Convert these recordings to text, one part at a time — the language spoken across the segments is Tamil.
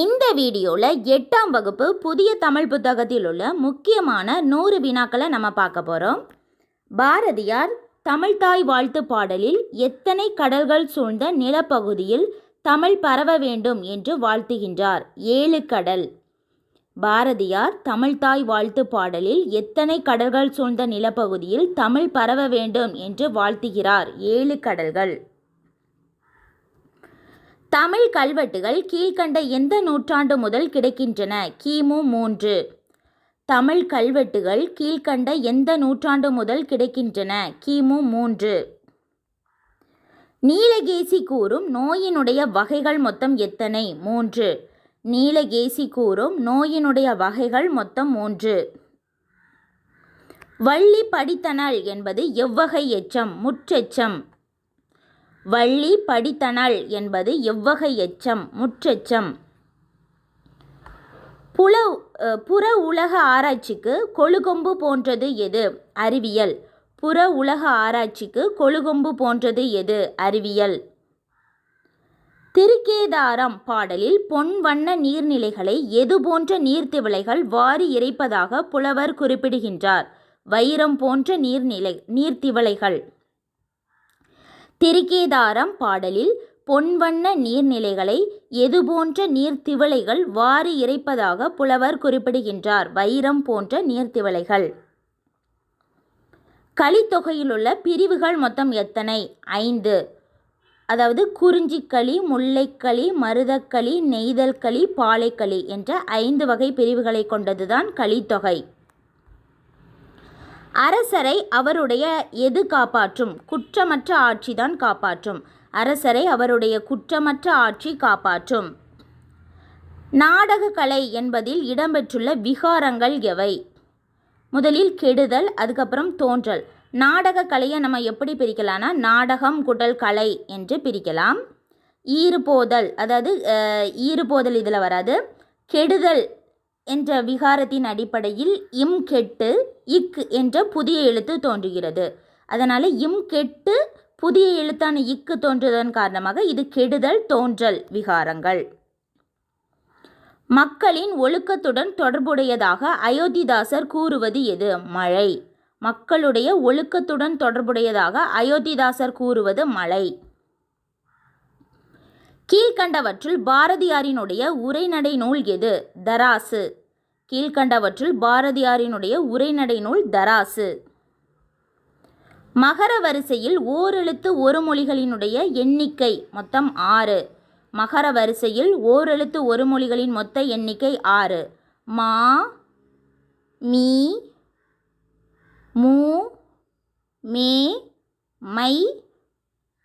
இந்த வீடியோவில் எட்டாம் வகுப்பு புதிய தமிழ் புத்தகத்தில் உள்ள முக்கியமான நூறு வினாக்களை நம்ம பார்க்க போகிறோம் பாரதியார் தமிழ்தாய் வாழ்த்து பாடலில் எத்தனை கடல்கள் சூழ்ந்த நிலப்பகுதியில் தமிழ் பரவ வேண்டும் என்று வாழ்த்துகின்றார். ஏழு கடல். பாரதியார் தமிழ்தாய் வாழ்த்து பாடலில் எத்தனை கடல்கள் சூழ்ந்த நிலப்பகுதியில் தமிழ் பரவ வேண்டும் என்று வாழ்த்துகிறார். ஏழு கடல்கள். தமிழ் கல்வெட்டுகள் கீழ்க்கண்ட எந்த நூற்றாண்டு முதல் கிடைக்கின்றன? கிமு மூன்று. தமிழ் கல்வெட்டுகள் கீழ்கண்ட எந்த நூற்றாண்டு முதல் கிடைக்கின்றன? கிமு மூன்று. நீலகேசி கூறும் நோயினுடைய வகைகள் மொத்தம் எத்தனை? மூன்று. நீலகேசி கூறும் நோயினுடைய வகைகள் மொத்தம் மூன்று. வள்ளி படித்தனல் என்பது எவ்வகை எச்சம்? முற்றெச்சம். வள்ளி படித்தனள் என்பது எவ்வகை எச்சம் முற்றெச்சம். புல புற உலக ஆராய்ச்சிக்கு கொழுகொம்பு போன்றது எது? அறிவியல். புற உலக ஆராய்ச்சிக்கு கொழுகொம்பு போன்றது எது? அறிவியல். திருக்கேதாரம் பாடலில் பொன் வண்ண நீர்நிலைகளை எது போன்ற நீர்த்திவளைகள் வாரி இறைப்பதாக புலவர் குறிப்பிடுகின்றார். வைரம் போன்ற நீர்நிலை நீர்த்திவளைகள் திருக்கேதாரம் பாடலில் பொன்வண்ண நீர்நிலைகளை எது போன்ற நீர்த்திவளைகள் வாரி இறைப்பதாக புலவர் குறிப்பிடுகின்றார். வைரம் போன்ற நீர்த்திவளைகள். களித்தொகையிலுள்ள பிரிவுகள் மொத்தம் எத்தனை? ஐந்து. அதாவது குறிஞ்சிக்களி முல்லைக்களி மருதக்களி நெய்தல்களி பாலைக்களி என்ற ஐந்து வகை பிரிவுகளை கொண்டதுதான் களித்தொகை. அரசரை அவருடைய எது காப்பாற்றும்? குற்றமற்ற ஆட்சிதான் காப்பாற்றும். அரசரை அவருடைய குற்றமற்ற ஆட்சி காப்பாற்றும். நாடகக்கலை என்பதில் இடம்பெற்றுள்ள விகாரங்கள் எவை? முதலில் கெடுதல் அதுக்கப்புறம் தோன்றல். நாடக கலையை நம்ம எப்படி பிரிக்கலாம்னா நாடகம் குடல் கலை என்று பிரிக்கலாம். ஈறுபோதல் அதாவது ஈறுபோதல் இதில் வராது. கெடுதல் என்ற விகாரத்தின் அடிப்படையில் இம் கெட்டு இக் என்ற புதிய எழுத்து தோன்றுகிறது. அதனால் இம் கெட்டு புதிய எழுத்தான இக்கு தோன்றுவதன் காரணமாக இது கெடுதல் தோன்றல் விகாரங்கள். மக்களின் ஒழுக்கத்துடன் தொடர்புடையதாக அயோத்திதாசர் கூறுவது எது? மழை. மக்களுடைய ஒழுக்கத்துடன் தொடர்புடையதாக அயோத்திதாசர் கூறுவது மழை. கீழ்கண்டவற்றுள் பாரதியாரினுடைய உரைநடை நூல் எது? தராசு. கீழ்கண்டவற்றுள் பாரதியாரினுடைய உரைநடை நூல் தராசு. மகர வரிசையில் ஓரெழுத்து ஒரு மொழிகளினுடைய எண்ணிக்கை மொத்தம் ஆறு. மகர வரிசையில் ஓரெழுத்து ஒரு மொழிகளின் மொத்த எண்ணிக்கை ஆறு. மா மீ மூ மே மை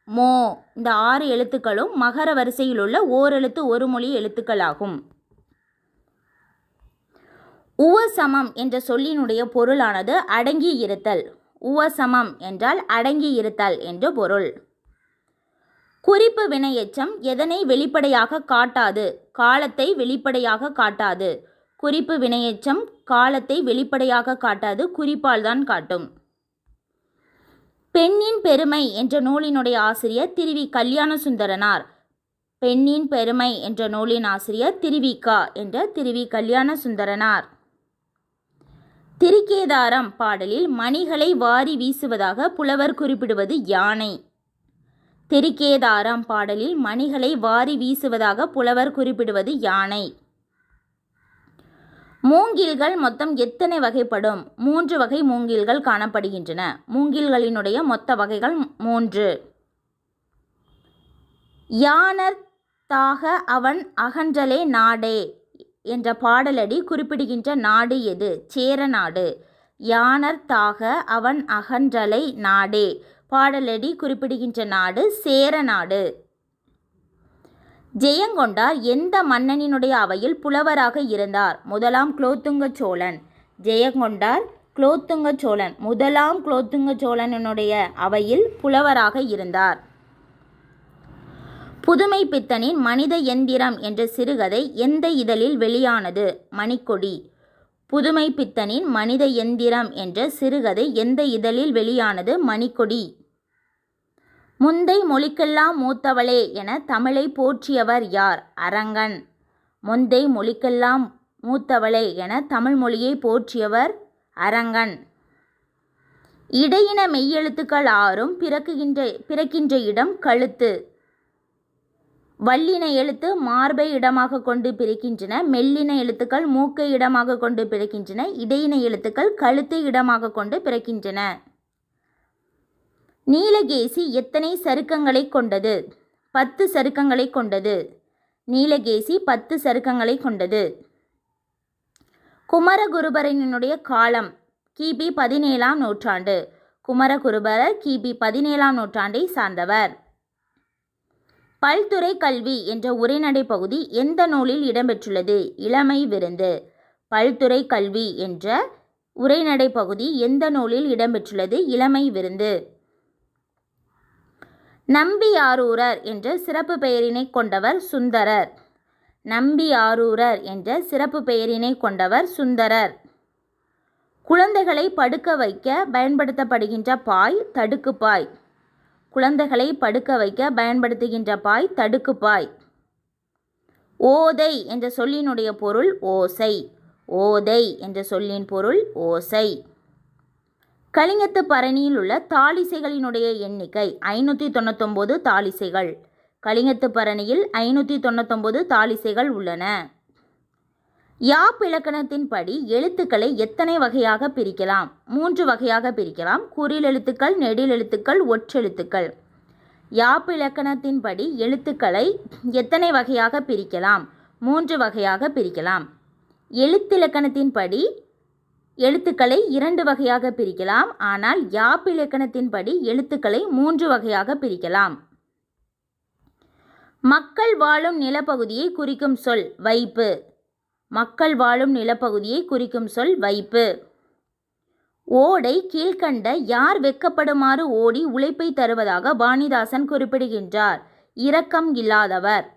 மோ. இந்த ஆறு எழுத்துக்களும் மகர வரிசையில் உள்ள ஓரெழுத்து ஒரு மொழி எழுத்துக்களாகும். உவசமம் என்ற சொல்லினுடைய பொருளானது அடங்கி இருத்தல். உவசமம் என்றால் அடங்கி இருத்தல் என்று பொருள். குறிப்பு வினையெச்சம் எதனை வெளிப்படையாக காட்டாது காலத்தை வெளிப்படையாக காட்டாது. குறிப்பு வினையெச்சம் காலத்தை வெளிப்படையாக காட்டாது குறிப்பால் தான் காட்டும். பெண்ணின் பெருமை என்ற நூலினுடைய ஆசிரியர் திருவி கல்யாண சுந்தரனார் பெண்ணின் பெருமை என்ற நூலின் ஆசிரியர் திருவிகா என்ற திருவி கல்யாண சுந்தரனார் திருக்கேதாரம் பாடலில் மணிகளை வாரி வீசுவதாக புலவர் குறிப்பிடுவது யானை. திருக்கேதாரம் பாடலில் மணிகளை வாரி வீசுவதாக புலவர் குறிப்பிடுவது யானை. மூங்கில்கள் மொத்தம் எத்தனை வகைப்படும்? மூன்று வகை மூங்கில்கள் காணப்படுகின்றன. மூங்கில்களினுடைய மொத்த வகைகள் மூன்று. யானர் தாக அவன் அகன்றலே நாடே என்ற பாடலடி குறிப்பிடுகின்ற நாடு எது? சேர நாடு. யானர் தாக அவன் அகன்றலை நாடே. பாடலடி குறிப்பிடுகின்ற நாடு சேர நாடு. ஜெயங்கொண்டார் எந்த மன்னனினுடைய அவையில் புலவராக இருந்தார்? முதலாம் குலோத்துங்க சோழன் ஜெயங்கொண்டார் குலோத்துங்க சோழன் முதலாம் குலோத்துங்க சோழனினுடைய அவையில் புலவராக இருந்தார். புதுமை பித்தனின் மனித எந்திரம் என்ற சிறுகதை எந்த இதழில் வெளியானது? மணிக்கொடி. புதுமை பித்தனின் மனித எந்திரம் என்ற சிறுகதை எந்த இதழில் வெளியானது? மணிக்கொடி. முந்தை மொழிக்கெல்லாம் மூத்தவளே என தமிழை போற்றியவர் யார்? அரங்கன். முந்தை மொழிக்கெல்லாம் மூத்தவளே என தமிழ் மொழியை போற்றியவர் அரங்கன். இடையின மெய்யெழுத்துக்கள் ஆறும் பிறக்குகின்ற பிறக்கின்ற இடம் கழுத்து. வல்லின எழுத்து மார்பை இடமாக கொண்டு பிறக்கின்றன மெல்லின எழுத்துக்கள் மூக்கை இடமாக கொண்டு பிறக்கின்றன இடையின எழுத்துக்கள் கழுத்தை இடமாக கொண்டு பிறக்கின்றன. நீலகேசி எத்தனை சருக்கங்களை கொண்டது? பத்து சருக்கங்களை கொண்டது. நீலகேசி பத்து சருக்கங்களை கொண்டது. குமரகுருபரனுடைய காலம் கிபி பதினேழாம் நூற்றாண்டு. குமரகுருபரர் கிபி பதினேழாம் நூற்றாண்டை சார்ந்தவர். பல்துறை கல்வி என்ற உரைநடை பகுதி எந்த நூலில் இடம்பெற்றுள்ளது? இளமை விருந்து. பல்துறை கல்வி என்ற உரைநடை பகுதி எந்த நூலில் இடம்பெற்றுள்ளது? இளமை விருந்து. நம்பியாரூரர் என்ற சிறப்பு பெயரினை கொண்டவர் சுந்தரர். நம்பியாரூரர் என்ற சிறப்பு பெயரினை கொண்டவர் சுந்தரர். குழந்தைகளை படுக்க வைக்க பயன்படுத்தப்படுகின்ற பாய் தடுக்குப்பாய் குழந்தைகளை படுக்க வைக்க பயன்படுத்துகின்ற பாய் தடுக்குப்பாய் ஓதை என்ற சொல்லினுடைய பொருள் ஓசை. ஓதை என்ற சொல்லின் பொருள் ஓசை. கலிங்கத்து பரணியில் உள்ள தாளிசைகளினுடைய எண்ணிக்கை ஐநூற்றி தொண்ணூத்தொம்பது தாளிசைகள் கலிங்கத்து பரணியில் ஐநூற்றி தொண்ணூத்தொம்பது தாளிசைகள் உள்ளன. யாப் இலக்கணத்தின்படி எழுத்துக்களை எத்தனை வகையாக பிரிக்கலாம்? மூன்று வகையாக பிரிக்கலாம். குறில் எழுத்துக்கள் நெடில் எழுத்துக்கள் ஒற்றெழுத்துக்கள். யாப் இலக்கணத்தின்படி எழுத்துக்களை எத்தனை வகையாக பிரிக்கலாம்? மூன்று வகையாக பிரிக்கலாம். எழுத்திலக்கணத்தின்படி எழுத்துக்களை இரண்டு வகையாக பிரிக்கலாம். ஆனால் யாப் இலக்கணத்தின்படி எழுத்துக்களை மூன்று வகையாக பிரிக்கலாம். மக்கள் வாழும் நிலப்பகுதியை குறிக்கும் சொல் வைப்பு. மக்கள் வாழும் நிலப்பகுதியை குறிக்கும் சொல் வைப்பு. ஓடை கீழ்கண்ட யார் வெட்கப்படுமாறு ஓடி உழைப்பை தருவதாக வாணிதாசன் குறிப்பிடுகின்றார். இரக்கம் இல்லாதவர்.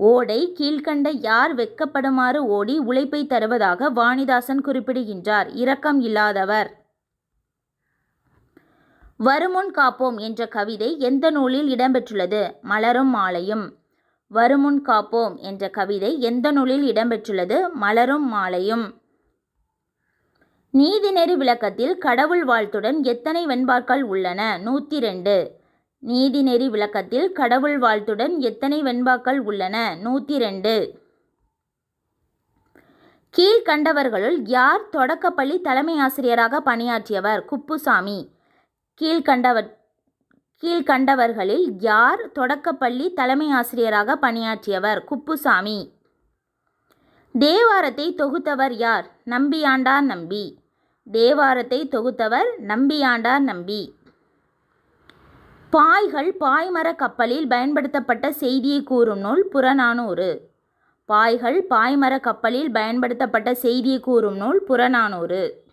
ஓடை கீழ்கண்ட யார் வெட்கப்படுமாறு ஓடி உழைப்பை தருவதாக வாணிதாசன் குறிப்பிடுகின்றார். இரக்கம் இல்லாதவர். வருமுன் காப்போம் என்ற கவிதை எந்த நூலில் இடம்பெற்றுள்ளது? மலரும் மாலையும். வருமுன் காப்போம் என்ற கவிதை எந்த நூலில் இடம்பெற்றுள்ளது? மலரும் மாலையும். நீதிநெறி விளக்கத்தில் கடவுள் வாழ்த்துடன் எத்தனை வெண்பாக்கள் உள்ளன? நூற்றி ரெண்டு. நீதிநெறி விளக்கத்தில் கடவுள் வாழ்த்துடன் எத்தனை வெண்பாக்கள் உள்ளன? நூற்றி ரெண்டு கீழ்கண்டவர்களுள் யார் தொடக்கப்பள்ளி தலைமை ஆசிரியராக பணியாற்றியவர்? குப்புசாமி. கீழ்கண்டவர் கீழ்கண்டவர்களில் யார் தொடக்கப்பள்ளி தலைமை ஆசிரியராக பணியாற்றியவர்? குப்புசாமி. தேவாரத்தை தொகுத்தவர் யார்? நம்பியாண்டார் நம்பி. தேவாரத்தை தொகுத்தவர் நம்பியாண்டார் நம்பி. பாய்கள் பாய்மர கப்பலில் பயன்படுத்தப்பட்ட செய்தியை கூறும் நூல் புறநானூறு. பாய்கள் பாய்மர கப்பலில் பயன்படுத்தப்பட்ட செய்தியை கூறும் நூல் புறநானூறு.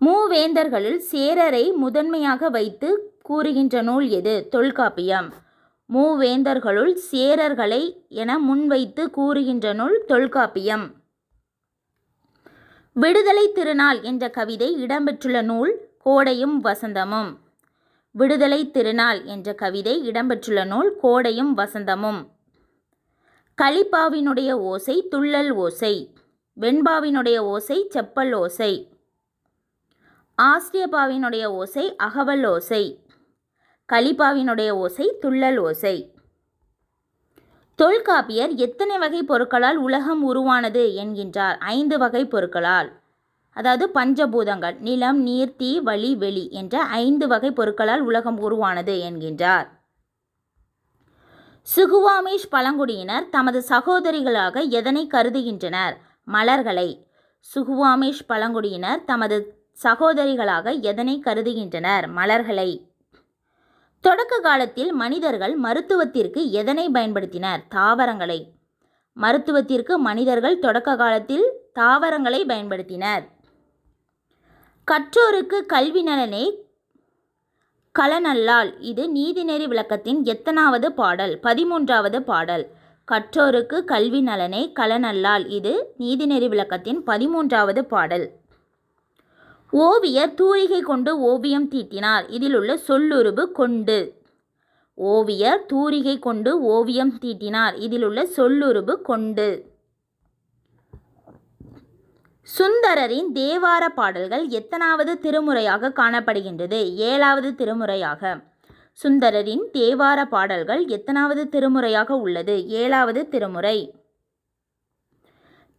மூவேந்தர்களில் சேரரை முதன்மையாக வைத்து கூறுகின்ற நூல் எது? தொல்காப்பியம். மூவேந்தர்களுள் சேரர்களை என முன்வைத்து கூறுகின்ற நூல் தொல்காப்பியம். விடுதலை திருநாள் என்ற கவிதை இடம்பெற்றுள்ள நூல் கோடையும் வசந்தமும். விடுதலை திருநாள் என்ற கவிதை இடம்பெற்றுள்ள நூல் கோடையும் வசந்தமும். களிப்பாவினுடைய ஓசை துள்ளல் ஓசை. வெண்பாவினுடைய ஓசை செப்பல் ஓசை. ஆஸ்திரியப்பாவினுடைய ஓசை அகவல் ஓசை. கலிப்பாவினுடைய ஓசை துள்ளல் ஓசை. தொல்காப்பியர் எத்தனை வகை பொருட்களால் உலகம் உருவானது என்கின்றார் ஐந்து வகை பொருட்களால். அதாவது பஞ்சபூதங்கள் நிலம் நீர் தீ வழி வெளி என்ற ஐந்து வகை பொருட்களால் உலகம் உருவானது என்கின்றார். சுகுவாமிஷ் பழங்குடியினர் தமது சகோதரிகளாக எதனை கருதுகின்றனர்? மலர்களை. சுகுவாமிஷ் பழங்குடியினர் தமது சகோதரிகளாக எதனை கருதுகின்றனர்? மலர்களை. தொடக்க காலத்தில் மனிதர்கள் மருத்துவத்திற்கு எதனை பயன்படுத்தினர்? தாவரங்களை. மருத்துவத்திற்கு மனிதர்கள் தொடக்க காலத்தில் தாவரங்களை பயன்படுத்தினர். கற்றோருக்கு கல்வி நலனே கலனல்லால் இது நீதிநெறி விளக்கத்தின் எத்தனாவது பாடல் பதிமூன்றாவது பாடல். கற்றோருக்கு கல்வி நலனே கலனல்லால் இது நீதிநெறி விளக்கத்தின் பதிமூன்றாவது பாடல். ஓவியர் தூரிகை கொண்டு ஓவியம் தீட்டினார். இதிலுள்ள சொல்லுருபு கொண்டு. ஓவியர் தூரிகை கொண்டு ஓவியம் தீட்டினார். இதில் உள்ள சொல்லுருபு கொண்டு. சுந்தரரின் தேவார பாடல்கள் எத்தனாவது திருமுறையாக காணப்படுகின்றது? ஏழாவது திருமுறையாக. சுந்தரரின் தேவார பாடல்கள் எத்தனாவது திருமுறையாக உள்ளது? ஏழாவது திருமுறை.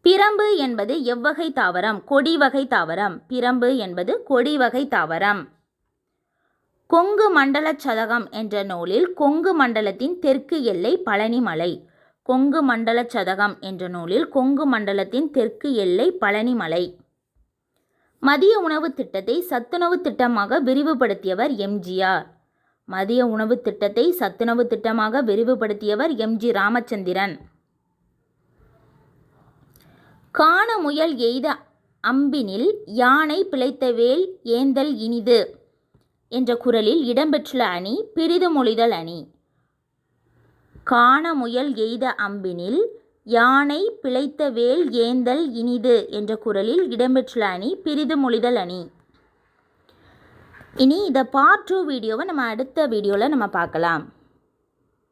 பிரம்பு என்பது எவ்வகை தாவரம்? கொடி வகை தாவரம். பிரம்பு என்பது கொடி வகை தாவரம். கொங்கு மண்டல சதகம் என்ற நூலில் கொங்கு மண்டலத்தின் தெற்கு எல்லை பழனிமலை. கொங்கு மண்டல சதகம் என்ற நூலில் கொங்கு மண்டலத்தின் தெற்கு எல்லை பழனிமலை மதிய உணவு திட்டத்தை சத்துணவு திட்டமாக விரிவுபடுத்தியவர் எம்ஜிஆர் மதிய உணவு திட்டத்தை சத்துணவு திட்டமாக விரிவுபடுத்தியவர் எம்ஜி ராமச்சந்திரன். காண முயல் எய்த அம்பினில் யானை பிழைத்த வேல் ஏந்தல் இனிது என்ற குரலில் இடம்பெற்றுள்ள அணி பிரிது மொழிதல் அணி. காண முயல் எய்த அம்பினில் யானை பிழைத்த வேல் ஏந்தல் இனிது என்ற குரலில் இடம்பெற்றுள்ள அணி பிரிது மொழிதல் அணி. இனி இதை பார்ட் டூ வீடியோவை நம்ம அடுத்த வீடியோவில் நம்ம பார்க்கலாம்.